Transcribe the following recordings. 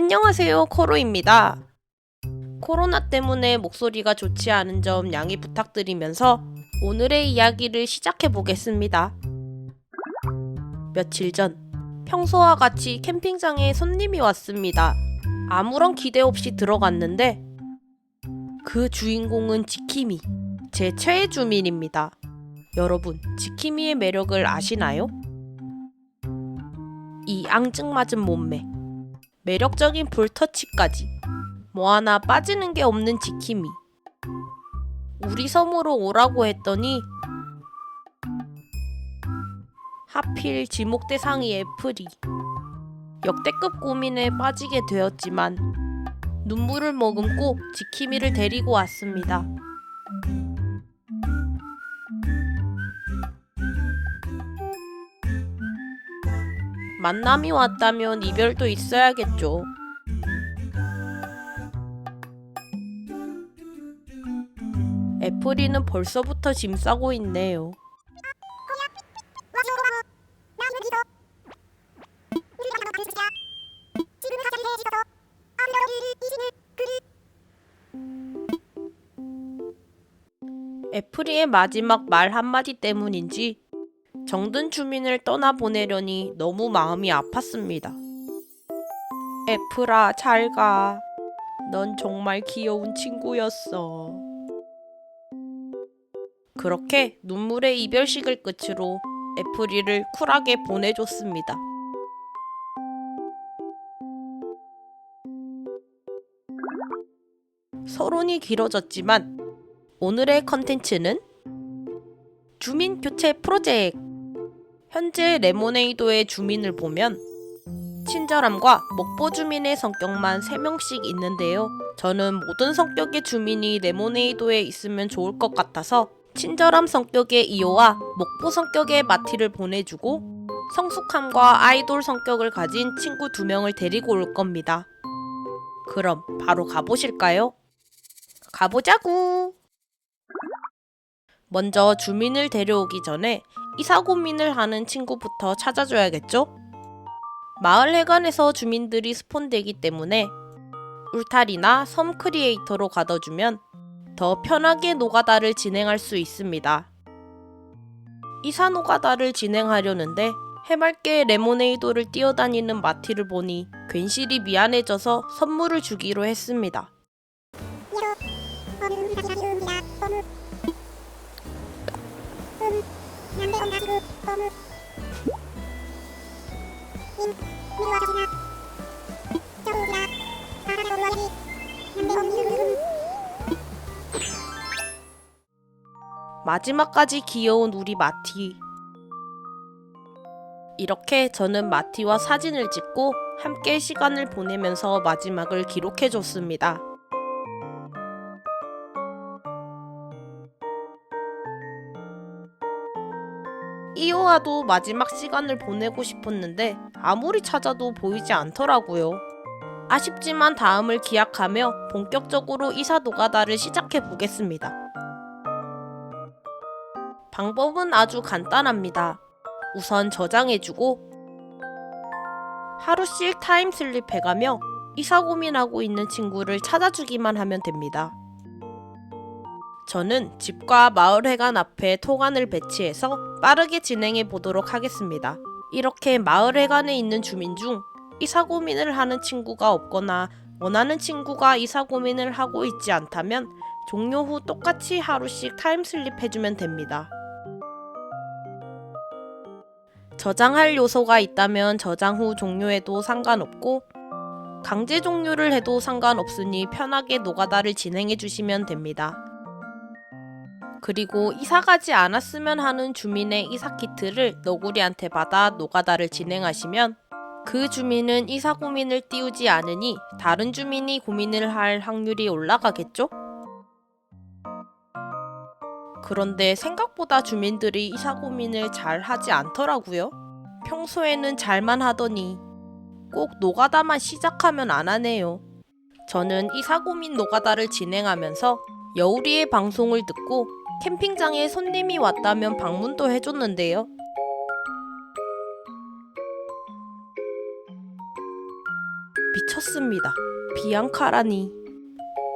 안녕하세요, 코로입니다. 코로나 때문에 목소리가 좋지 않은 점 양해 부탁드리면서 오늘의 이야기를 시작해 보겠습니다. 며칠 전 평소와 같이 캠핑장에 손님이 왔습니다. 아무런 기대 없이 들어갔는데 그 주인공은 지키미, 제 최애 주민입니다. 여러분, 지키미의 매력을 아시나요? 이 앙증맞은 몸매, 매력적인 볼터치까지 뭐 하나 빠지는 게 없는 지킴이. 우리 섬으로 오라고 했더니 하필 지목 대 상이 애플이 역대급 고민에 빠지게 되었지만 눈물을 머금고 지킴이를 데리고 왔습니다. 만남이 왔다면 이별도 있어야겠죠. 애플이는 벌써부터 짐 싸고 있네요. 애플이의 마지막 말 한마디 때문인지 정든 주민을 떠나보내려니 너무 마음이 아팠습니다. 애플아, 잘 가. 넌 정말 귀여운 친구였어. 그렇게 눈물의 이별식을 끝으로 애플이를 쿨하게 보내줬습니다. 서론이 길어졌지만 오늘의 컨텐츠는 주민 교체 프로젝트. 현재 레모네이도의 주민을 보면 친절함과 먹보 주민의 성격만 3명씩 있는데요. 저는 모든 성격의 주민이 레모네이도에 있으면 좋을 것 같아서 친절함 성격의 이오와 먹보 성격의 마티를 보내주고 성숙함과 아이돌 성격을 가진 친구 두 명을 데리고 올 겁니다. 그럼 바로 가보실까요? 가보자구! 먼저 주민을 데려오기 전에 이사 고민을 하는 친구부터 찾아줘야겠죠? 마을 해관에서 주민들이 스폰되기 때문에 울타리나 섬 크리에이터로 가둬주면 더 편하게 노가다를 진행할 수 있습니다. 이사 노가다를 진행하려는데 해맑게 레모네이도를 뛰어다니는 마티를 보니 괜시리 미안해져서 선물을 주기로 했습니다. 마지막까지 귀여운 우리 마티. 이렇게 저는 마티와 사진을 찍고 함께 시간을 보내면서 마지막을 기록해 줬습니다. 이오와도 마지막 시간을 보내고 싶었는데 아무리 찾아도 보이지 않더라고요. 아쉽지만 다음을 기약하며 본격적으로 이사 노가다를 시작해 보겠습니다. 방법은 아주 간단합니다. 우선 저장해주고 하루씩 타임슬립 해가며 이사 고민하고 있는 친구를 찾아주기만 하면 됩니다. 저는 집과 마을회관 앞에 토관을 배치해서 빠르게 진행해 보도록 하겠습니다. 이렇게 마을회관에 있는 주민 중 이사 고민을 하는 친구가 없거나 원하는 친구가 이사 고민을 하고 있지 않다면 종료 후 똑같이 하루씩 타임슬립 해주면 됩니다. 저장할 요소가 있다면 저장 후 종료해도 상관없고 강제 종료를 해도 상관없으니 편하게 노가다를 진행해 주시면 됩니다. 그리고 이사 가지 않았으면 하는 주민의 이사 키트를 너구리한테 받아 노가다를 진행하시면 그 주민은 이사 고민을 띄우지 않으니 다른 주민이 고민을 할 확률이 올라가겠죠? 그런데 생각보다 주민들이 이사 고민을 잘 하지 않더라고요. 평소에는 잘만 하더니 꼭 노가다만 시작하면 안 하네요. 저는 이사 고민 노가다를 진행하면서 여우리의 방송을 듣고 캠핑장에 손님이 왔다면 방문도 해줬는데요. 미쳤습니다. 비앙카라니.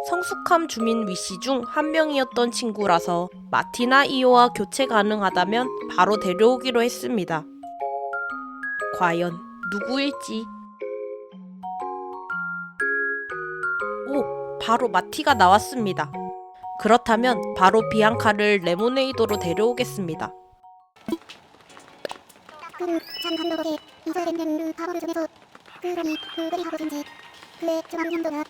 성숙함 주민 위씨 중한 명이었던 친구라서 마티나 이오와 교체 가능하다면 바로 데려오기로 했습니다. 과연 누구일지. 오, 바로 마티가 나왔습니다. 그렇다면 바로 비앙카를 레모네이도로 데려오겠습니다. 그참 감독에게 잊어야 된다는 그 바보를 전해서 그러니 그들이 하고든지 그의 중앙연도가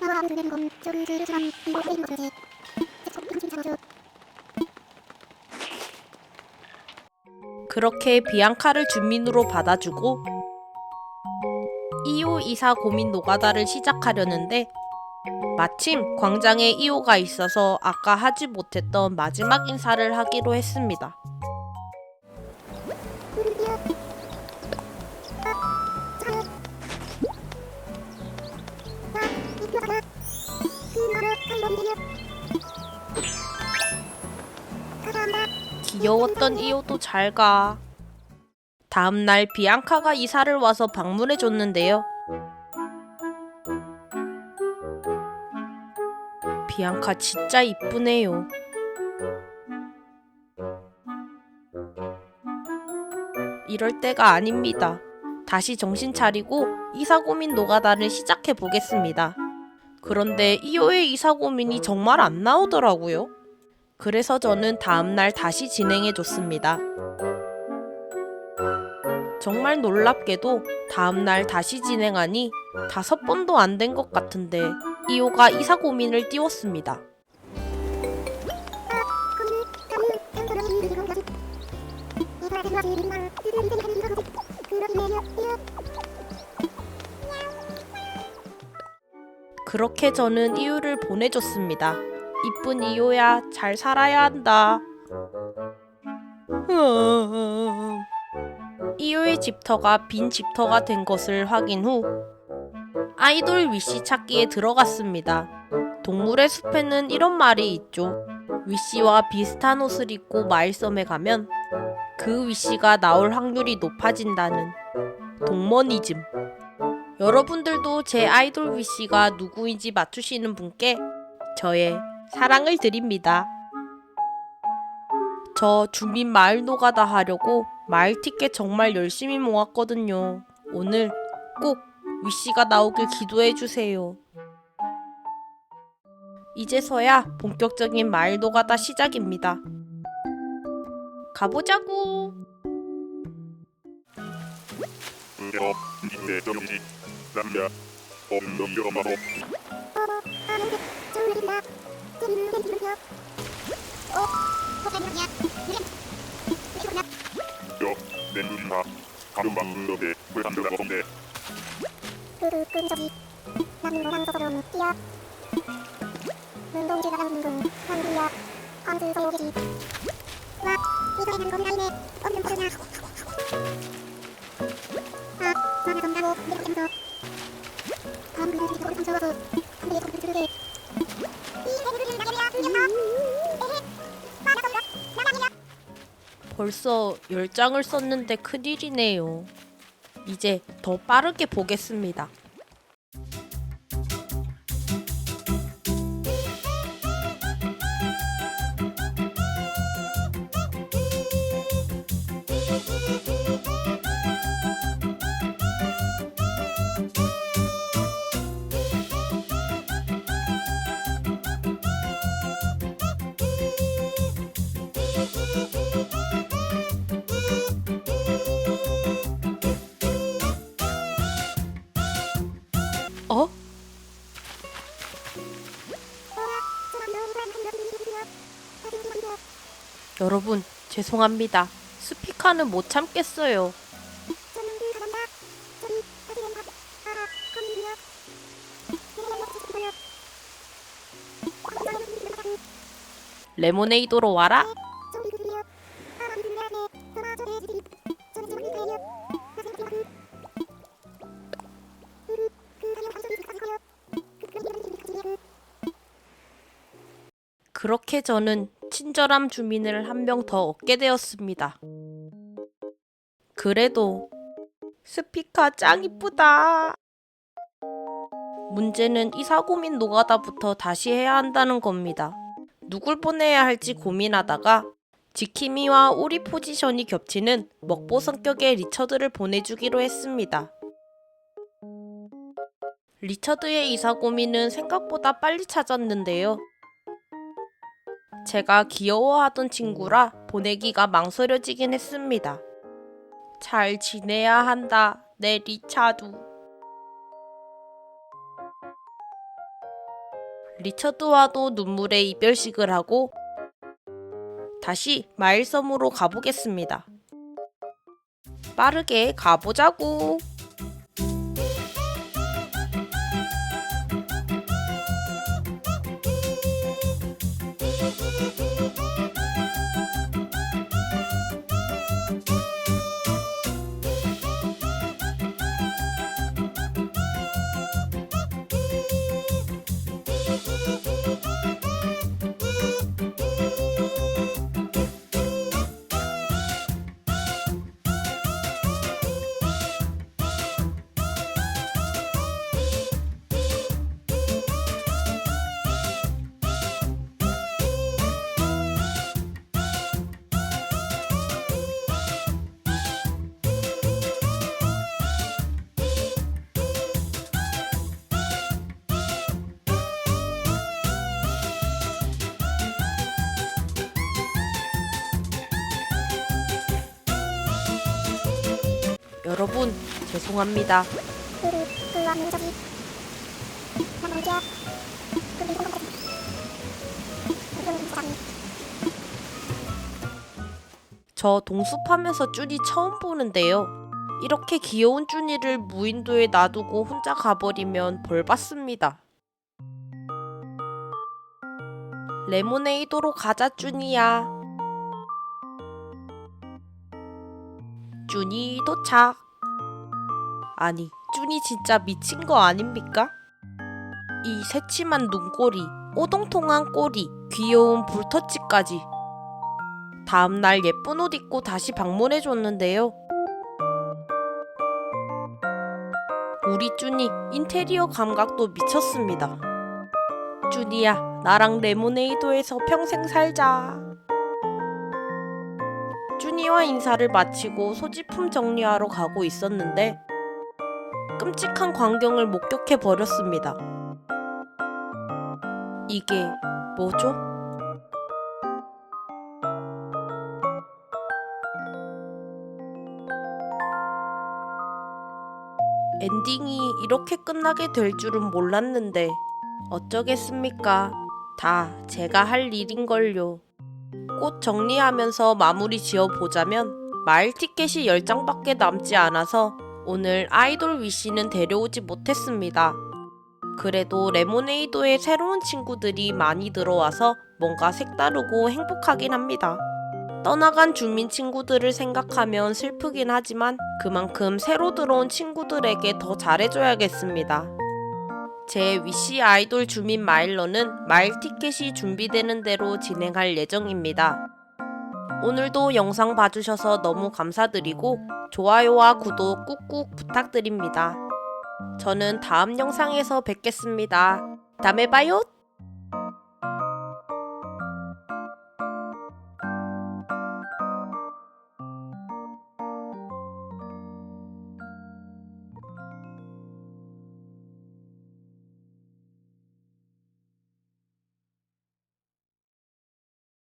나와 아무 되는 건좀 들으지만 이거 게임 거지 제법 한심 잡아줘 그렇게 비앙카를 주민으로 받아주고 2호 이사 고민 노가다를 시작하려는데 마침 광장에 2호가 있어서 아까 하지 못했던 마지막 인사를 하기로 했습니다. 귀여웠던 2호도 잘 가. 다음날 비앙카가 이사를 와서 방문해 줬는데요. 비앙카 진짜 이쁘네요. 이럴 때가 아닙니다. 다시 정신 차리고 이사 고민 노가다를 시작해 보겠습니다. 그런데 2호의 이사 고민이 정말 안 나오더라고요. 그래서 저는 다음날 다시 진행해 줬습니다. 정말 놀랍게도 다음날 다시 진행하니 다섯 번도 안 된 것 같은데 이호가 이사 고민을 띄웠습니다. 그렇게 저는 이유를 보내줬습니다. 이쁜 이호야, 잘 살아야 한다. 이호의 집터가 빈 집터가 된 것을 확인 후 아이돌 위시 찾기에 들어갔습니다. 동물의 숲에는 이런 말이 있죠. 위시와 비슷한 옷을 입고 마일섬에 가면 그 위시가 나올 확률이 높아진다는 동머니즘. 여러분들도 제 아이돌 위시가 누구인지 맞추시는 분께 저의 사랑을 드립니다. 저 주민 마을 노가다 하려고 마을 티켓 정말 열심히 모았거든요. 오늘 꼭 위시가 나오길 기도해 주세요. 이제서야 본격적인 마을 노가다 시작입니다. 가보자구. 어? 이거나 여 낸두리마 가lum방 응덕에 불안드라 건데 그그 끈적이 나는 뛰어 운동지가 간 운동 한국이야 한국 서요기지 와 이거에는 겁나이네 없는 거냐 아 만화 건다고 내가 때문서 다음 나게야 숨겼나 에헤 만화 건다 나가니야 벌써 10장을 썼는데 큰일이네요. 이제 더 빠르게 보겠습니다. 어? 여러분, 죄송합니다. 스피커는 못 참겠어요. 레모네이도로 와라. 그렇게 저는 친절함 주민을 한 명 더 얻게 되었습니다. 그래도 스피카 짱 이쁘다. 문제는 이 사고민 노가다부터 다시 해야 한다는 겁니다. 누굴 보내야 할지 고민하다가 지키미와 오리 포지션이 겹치는 먹보 성격의 리처드를 보내주기로 했습니다. 리처드의 이사 고민은 생각보다 빨리 찾았는데요. 제가 귀여워하던 친구라 보내기가 망설여지긴 했습니다. 잘 지내야 한다, 내 리차두. 리처드와도 눈물의 이별식을 하고 다시 마일섬으로 가보겠습니다. 빠르게 가보자고. 여러분, 죄송합니다. 저 동숲하면서 쭈니 처음 보는데요. 이렇게 귀여운 쭈니를 무인도에 놔두고 혼자 가버리면 벌 받습니다. 레모네이도로 가자 쭈니야. 쭈니 도착. 아니, 쭈니 진짜 미친 거 아닙니까? 이 새침한 눈꼬리, 오동통한 꼬리, 귀여운 볼터치까지. 다음날 예쁜 옷 입고 다시 방문해 줬는데요. 우리 쭈니 인테리어 감각도 미쳤습니다. 쭈니야, 나랑 레모네이도에서 평생 살자. 쭈니와 인사를 마치고 소지품 정리하러 가고 있었는데 끔찍한 광경을 목격해 버렸습니다. 이게 뭐죠? 엔딩이 이렇게 끝나게 될 줄은 몰랐는데 어쩌겠습니까? 다 제가 할 일인걸요. 꽃 정리하면서 마무리 지어 보자면 마일 티켓이 10장밖에 남지 않아서 오늘 아이돌 위시는 데려오지 못했습니다. 그래도 레모네이도에 새로운 친구들이 많이 들어와서 뭔가 색다르고 행복하긴 합니다. 떠나간 주민 친구들을 생각하면 슬프긴 하지만 그만큼 새로 들어온 친구들에게 더 잘해줘야겠습니다. 제 위시 아이돌 주민 마일러는 마일 티켓이 준비되는 대로 진행할 예정입니다. 오늘도 영상 봐주셔서 너무 감사드리고 좋아요와 구독 꾹꾹 부탁드립니다. 저는 다음 영상에서 뵙겠습니다. 다음에 봐요!